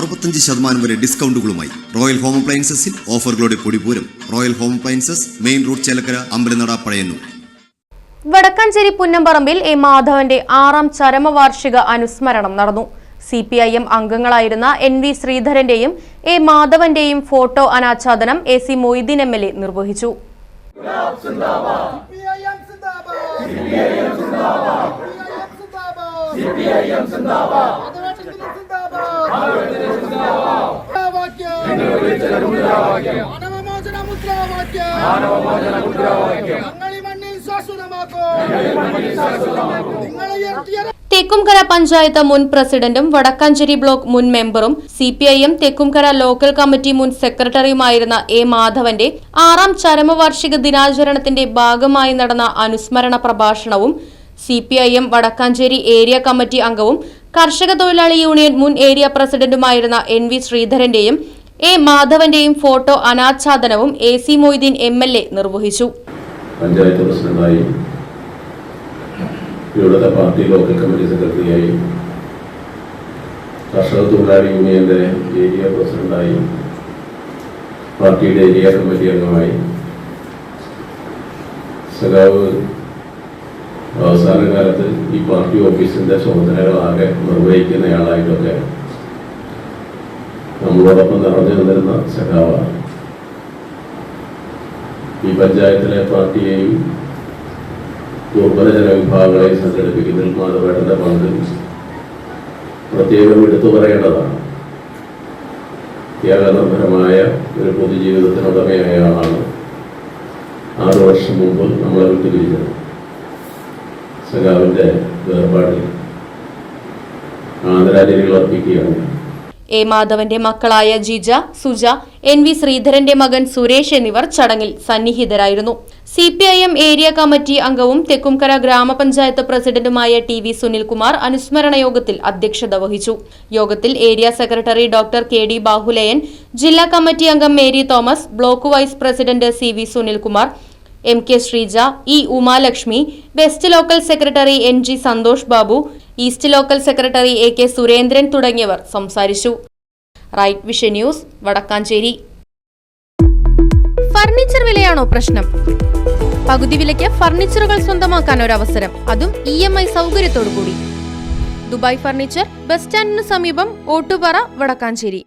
അറുപത്തഞ്ച് ശതമാനം വരെ ഡിസ്കൗണ്ടുകളുമായി റോയൽ ഹോം അപ്ലയൻസസിൽ ഓഫറുകളുടെ പൊടിപൂരം royal home appliances main road Chelakkara Ambalanada Pazhayannur. Vadakkanchery പുന്നമ്പറമ്പിൽ A മാധവന്റെ ആറാം ചരമവാർഷിക അനുസ്മരണം നടന്നു. സി പി ഐ എം അംഗങ്ങളായിരുന്ന എൻ വി ശ്രീധരന്റെയും എ മാധവന്റെയും ഫോട്ടോ അനാച്ഛാദനം A C Moideen M L A നിർവഹിച്ചു. സിന്ദാബാദ്. സിന്ദാബാദ് മുദ്രാവാക്യം. തെക്കുംകര പഞ്ചായത്ത് മുൻ പ്രസിഡന്റും വടക്കാഞ്ചേരി ബ്ലോക്ക് മുൻ മെമ്പറും C P I M Thekkumkara local committee മുൻ സെക്രട്ടറിയുമായിരുന്ന എ മാധവന്റെ ആറാം ചരമവാർഷിക ദിനാചരണത്തിന്റെ ഭാഗമായി നടന്ന അനുസ്മരണ പ്രഭാഷണവും C P I M Vadakkanchery area committee അംഗവും കർഷക തൊഴിലാളി യൂണിയൻ മുൻ ഏരിയ പ്രസിഡന്റുമായിരുന്ന എൻ വി ശ്രീധരന്റെയും എ മാധവന്റെയും photo അനാച്ഛാദനവും A C Moideen M L A നിർവഹിച്ചു. പഞ്ചായത്ത് പ്രസിഡന്റായി ഇവിടുത്തെ പാർട്ടി ലോക്കൽ കമ്മിറ്റി സെക്രട്ടറിയായി കർഷക തൊഴിലാളി യൂണിയന്റെ ഏരിയ പ്രസിഡന്റായി പാർട്ടിയുടെ ഏരിയ കമ്മിറ്റി അംഗമായി സഖാവ് അവസാന കാലത്ത് ഈ പാർട്ടി ഓഫീസിന്റെ ചുമതലകളാകെ നിർവഹിക്കുന്നയാളായിട്ടൊക്കെ നമ്മളോടൊപ്പം നിറഞ്ഞു നിന്നിരുന്ന സഖാവാണ്. ഈ പഞ്ചായത്തിലെ പാർട്ടിയെയും ദുർബല ജനവിഭാഗങ്ങളെയും സംഘടിപ്പിക്കുന്നതിൽ മാധവേട്ടന്റെ പങ്ക് പ്രത്യേകം എടുത്തു പറയേണ്ടതാണ്. ത്യാഗനിർഭരമായ ഒരു പൊതുജീവിതത്തിനുടമയായ ആളാണ്. ആറു വർഷം മുമ്പ് നമ്മളെ വിട്ടുപിരിഞ്ഞത് സഖാവിന്റെ വേർപാടിൽ ആദരാഞ്ജലികൾ അർപ്പിക്കുകയാണ്. എ മാധവന്റെ മക്കളായ ജിജ സുജ എൻ വി ശ്രീധരന്റെ മകൻ സുരേഷ് എന്നിവർ ചടങ്ങിൽ സന്നിഹിതരായിരുന്നു. C P I M area committee അംഗവും തെക്കുംകര ഗ്രാമപഞ്ചായത്ത് പ്രസിഡന്റുമായ ടി വി സുനിൽകുമാർ അനുസ്മരണ യോഗത്തിൽ അധ്യക്ഷത വഹിച്ചു. യോഗത്തിൽ area secretary doctor K D Bahuleyan ജില്ലാ കമ്മിറ്റി അംഗം Mary Thomas block vice president C V Sunilkumar M K Sreeja E Umalakshmi west local secretary N G Santhosh Babu east local secretary A K Surendran തുടങ്ങിയവർ സംസാരിച്ചു. Right vision news Vadakkanchery. Furniture വിലയാണോ പ്രശ്നം? പകുതി വിലയ്ക്ക് ഫർണിച്ചറുകൾ സ്വന്തമാക്കാൻ ഒരു അവസരം അതും ഇ എം ഐ സൗകര്യത്തോടു കൂടി ദുബായ് ഫർണിച്ചർ ബസ് സ്റ്റാൻഡിന് സമീപം ഓട്ടുപാറ വടക്കാഞ്ചേരി.